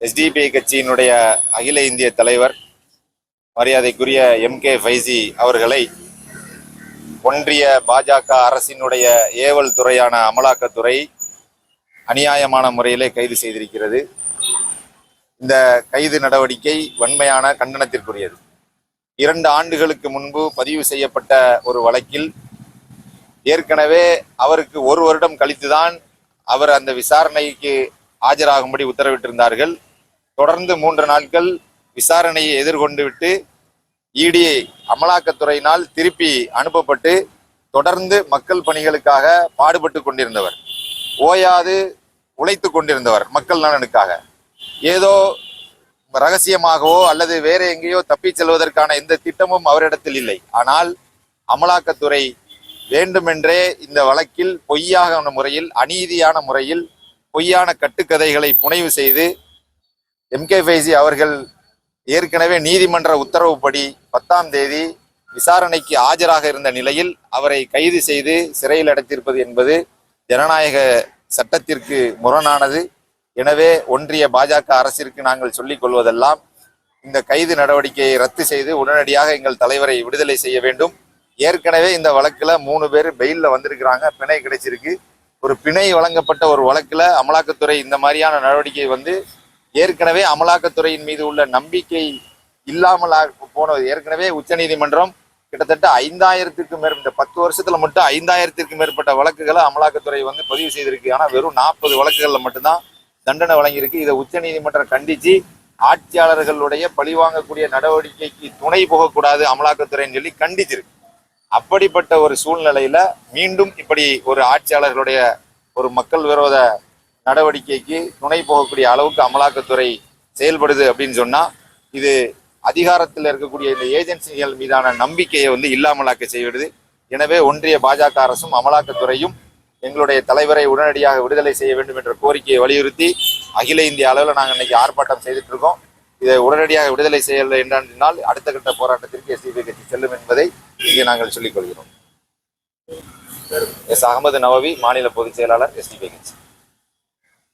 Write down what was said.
SDPI கட்சியினுடைய அகில இந்திய தலைவர் மரியாதைக்குரிய எம் கே ஃபைசி அவர்களை ஒன்றிய பாஜக அரசினுடைய ஏவல் துறையான அமலாக்கத்துறை அநியாயமான முறையிலே கைது செய்திருக்கிறது. இந்த கைது நடவடிக்கை வன்மையான கண்டனத்திற்குரியது. இரண்டு ஆண்டுகளுக்கு முன்பு பதிவு செய்யப்பட்ட ஒரு வழக்கில் ஏற்கனவே அவருக்கு ஒரு வருடம் கழித்துதான் அவர் அந்த விசாரணைக்கு ஆஜராகும்படி உத்தரவிட்டிருந்தார்கள். தொடர்ந்து மூன்று நாட்கள் விசாரணையை எதிர்கொண்டு விட்டு இடி அமலாக்கத்துறையினால் திருப்பி அனுப்பப்பட்டு தொடர்ந்து மக்கள் பணிகளுக்காக பாடுபட்டு கொண்டிருந்தவர். ஓயாது உழைத்து கொண்டிருந்தவர் மக்கள் நலனுக்காக. ஏதோ ரகசியமாகவோ அல்லது வேற எங்கேயோ தப்பிச் செல்வதற்கான எந்த திட்டமும் அவரிடத்தில் இல்லை. ஆனால் அமலாக்கத்துறை வேண்டுமென்றே இந்த வழக்கில் பொய்யான முறையில் அநீதியான முறையில் பொய்யான கட்டுக்கதைகளை புனைவு செய்து எம்கே ஃபைசி அவர்கள் ஏற்கனவே நீதிமன்ற உத்தரவுப்படி பத்தாம் தேதி விசாரணைக்கு ஆஜராக இருந்த நிலையில் அவரை கைது செய்து சிறையில் அடைத்திருப்பது என்பது ஜனநாயக சட்டத்திற்கு முரணானது. எனவே ஒன்றிய பாஜக அரசிற்கு நாங்கள் சொல்லிக் கொள்வதெல்லாம் இந்த கைது நடவடிக்கையை ரத்து செய்து உடனடியாக எங்கள் தலைவரை விடுதலை செய்ய வேண்டும். ஏற்கனவே இந்த வழக்கில் மூணு பேர் பெயிலில் வந்திருக்கிறாங்க. பிணை கிடைச்சிருக்கு. ஒரு பிணை வழங்கப்பட்ட ஒரு வழக்கில் அமலாக்கத்துறை இந்த மாதிரியான நடவடிக்கை வந்து ஏற்கனவே அமலாக்கத்துறையின் மீது உள்ள நம்பிக்கை இல்லாமல் போனது ஏற்கனவே உச்சநீதிமன்றம் கிட்டத்தட்ட ஐந்தாயிரத்துக்கு மேற்பட்ட இந்த பத்து வருஷத்துல மட்டும் ஐந்தாயிரத்திற்கும் மேற்பட்ட வழக்குகளை அமலாக்கத்துறை வந்து பதிவு செய்திருக்கு. ஆனால் வெறும் நாற்பது வழக்குகளில் மட்டும்தான் தண்டனை வழங்கியிருக்கு. இதை உச்சநீதிமன்றம் கண்டித்து ஆட்சியாளர்களுடைய பழிவாங்கக்கூடிய நடவடிக்கைக்கு துணை போகக்கூடாது அமலாக்கத்துறைன்னு சொல்லி கண்டிச்சிருக்கு. அப்படிப்பட்ட ஒரு சூழ்நிலையில மீண்டும் இப்படி ஒரு ஆட்சியாளர்களுடைய ஒரு மக்கள் விரோத நடவடிக்கைக்கு துணை போகக்கூடிய அளவுக்கு அமலாக்கத்துறை செயல்படுது அப்படின்னு சொன்னா இது அதிகாரத்தில் இருக்கக்கூடிய இந்த ஏஜென்சிகள் மீதான நம்பிக்கையை வந்து இல்லாமலாக்க செய்விடுது எனவே ஒன்றிய பாஜக அரசும் அமலாக்கத்துறையும் எங்களுடைய தலைவரை உடனடியாக விடுதலை செய்ய வேண்டும் என்ற கோரிக்கையை வலியுறுத்தி அகில இந்திய அளவில் நாங்கள் இன்னைக்கு ஆர்ப்பாட்டம் செய்துட்டு இருக்கோம். இதை உடனடியாக விடுதலை செய்யவில்லை என்றால் அடுத்த கட்ட போராட்டத்திற்கு எஸ்டிபி கட்சி செல்லும் என்பதை இங்கே நாங்கள் சொல்லிக் கொள்கிறோம். எஸ் அகமது நவவி மாநில பொதுச் செயலாளர் எஸ்டிபி கட்சி